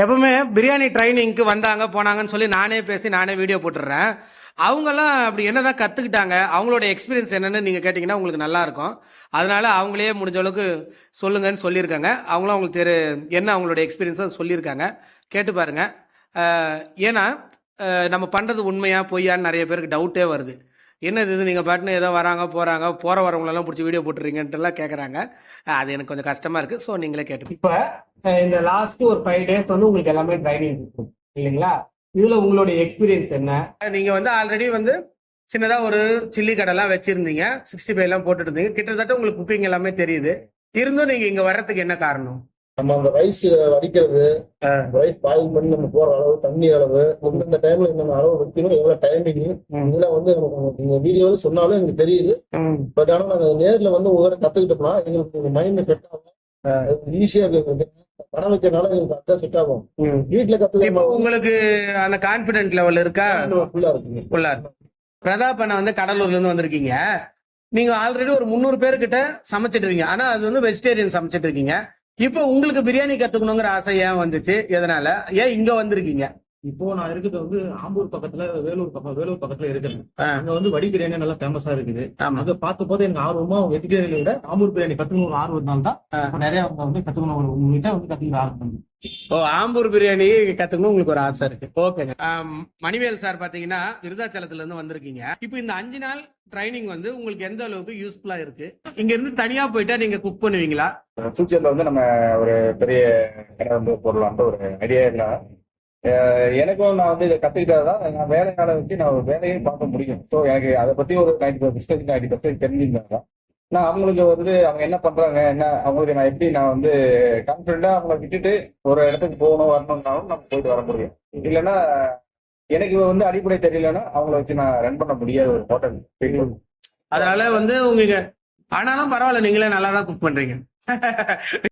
எப்பவுமே பிரியாணி ட்ரைனிங்க்கு வந்தாங்க போனாங்கன்னு சொல்லி நானே பேசி நானே வீடியோ போட்டுடுறேன். அவங்கெல்லாம் அப்படி என்னதான் கற்றுக்கிட்டாங்க அவங்களோட எக்ஸ்பீரியன்ஸ் என்னன்னு நீங்கள் கேட்டிங்கன்னா உங்களுக்கு நல்லாயிருக்கும் அதனால் அதனால அவங்களே முடிஞ்ச அளவுக்கு சொல்லுங்கன்னு சொல்லியிருக்காங்க. அவங்களும் அவங்களுக்கு தெரு என்ன அவங்களோட எக்ஸ்பீரியன்ஸாக சொல்லியிருக்காங்க. கேட்டு பாருங்க. ஏன்னா நம்ம பண்ணுறது உண்மையாக பொய்யான்னு நிறைய பேருக்கு டவுட்டே வருது. என்னது இது? நீங்கள் பாட்டுன்னு ஏதோ வராங்க போகிறாங்க போகிற வரவங்களெல்லாம் பிடிச்சி வீடியோ போட்டுறீங்கன்ட்டுலாம் கேட்குறாங்க அது எனக்கு கொஞ்சம் கஷ்டமாக இருக்குது ஸோ நீங்களே கேட்டு இப்போ இந்த லாஸ்ட் ஒரு ஃபைவ் டேஸ் வந்து உங்களுக்கு எல்லாமே ட்ரைனிங் இருக்கும். இல்லைங்களா? இதுல உங்களுடைய எக்ஸ்பீரியன்ஸ் என்ன? நீங்க வந்து ஆல்ரெடி வந்து சின்னதா ஒரு சில்லி கடைலாம் வச்சிருந்தீங்க. சிக்ஸ்டி ஃபைவ் எல்லாம் போட்டுட்டு இருந்தீங்க. கிட்டத்தட்ட உங்களுக்கு குக்கிங் எல்லாமே தெரியுது. இருந்தும் நீங்க இங்க வர்றதுக்கு என்ன காரணம்? நம்ம அந்த ரைஸ் வடிக்கிறது ரைஸ் பாயில் பண்ணி நம்ம போற அளவு தண்ணி அளவு இந்த டைம்ல என்னென்ன அளவு வைக்கணும் எவ்வளவு டைமிங் இதெல்லாம் வந்து நீங்க வீடியோல சொன்னாலும் எங்களுக்கு தெரியுது. பட் ஆனா நாங்க நேர்ல வந்து ஒவ்வொரு கத்துக்கிட்டோம்னா எங்களுக்கு மைண்ட் செட் ஆகும். ஈஸியா இருக்கு படம் வைக்கிறதுனால எங்களுக்கு அதான் செட் ஆகும். வீட்டுல இப்போ கத்துக்க உங்களுக்கு அந்த கான்பிடென்ட் லெவல் இருக்கா? ஃபுல்லா இருக்குங்க. ஃபுல்லா இருக்கு. பிரதாப் அண்ணா வந்து கடலூர்ல இருந்து வந்திருக்கீங்க. நீங்க ஆல்ரெடி ஒரு முந்நூறு பேர்கிட்ட சமைச்சிட்டு இருக்கீங்க. ஆனா அது வந்து வெஜிடேரியன் சமைச்சிட்டு இருக்கீங்க. இப்போ உங்களுக்கு பிரியாணி கத்துக்கணுங்கிற ஆசை ஏன் வந்துச்சு? எதனால? ஏன் இங்க வந்திருக்கீங்க? இப்போ நான் இருக்கிறது வந்து ஆம்பூர் பக்கத்துல வேலூர் பக்கம் வேலூர் பக்கத்துல இருக்கிறேன். அங்க வந்து வடி பிரியாணி நல்லா ஃபேமஸா இருக்குது. அங்க பார்த்த போது எனக்கு ஆர்வமா வெஜிடேரியனை விட ஆம்பூர் பிரியாணி கத்துக்கணும் ஒரு ஆர்வத்தினால தான் நிறைய அவங்க வந்து கத்துக்கணும். ஒரு உங்ககிட்ட வந்து கத்துக்கிற ஆரம்பம் ஓ ஆம்பூர் பிரியாணி கத்துக்கணும் உங்களுக்கு ஒரு ஆசை இருக்கு. ஓகேங்க மணிவேல் சார் பாத்தீங்கன்னா விருதாச்சலத்துல இருந்து வந்திருக்கீங்க. இப்போ இந்த அஞ்சு நாள் ட்ரைனிங் வந்து உங்களுக்கு எந்த அளவுக்கு யூஸ்ஃபுல்லா இருக்கு? இங்க இருந்து தனியா போயிட்டா நீங்க குக் பண்ணுவீங்களா? ஃபியூச்சர்ல வந்து நம்ம ஒரு பெரிய கடை வந்து போடலாம்ன்ற ஒரு ஐடியா இல்லை எனக்கும் நான் வந்து இதை கத்துக்கிட்டதான் நான் வேலையால வச்சு நான் ஒரு வேலையும் பார்க்க முடியும். ஸோ எனக்கு அதை பத்தி ஒரு நைன்டி பர்சன்டேஜ் நைன்டி பர்சன்டேஜ் தெரிஞ்சிருந்தாங்க நான் அவங்களுக்கு வந்து அவங்க என்ன பண்றாங்க என்ன அவங்களுக்கு நான் எப்படி நான் வந்து கான்ஃபிடண்டா அவங்கள விட்டுட்டு ஒரு இடத்துக்கு போகணும் வரணும்னாலும் நம்ம போயிட்டு வர முடியும். இல்லைன்னா எனக்கு வந்து அடிப்படை தெரியலன்னா அவங்கள வச்சு நான் ரன் பண்ண முடியாது ஒரு ஹோட்டல் அதனால வந்து உங்களுக்கு ஆனாலும் பரவாயில்ல நீங்களே நல்லா தான் குக் பண்றீங்க.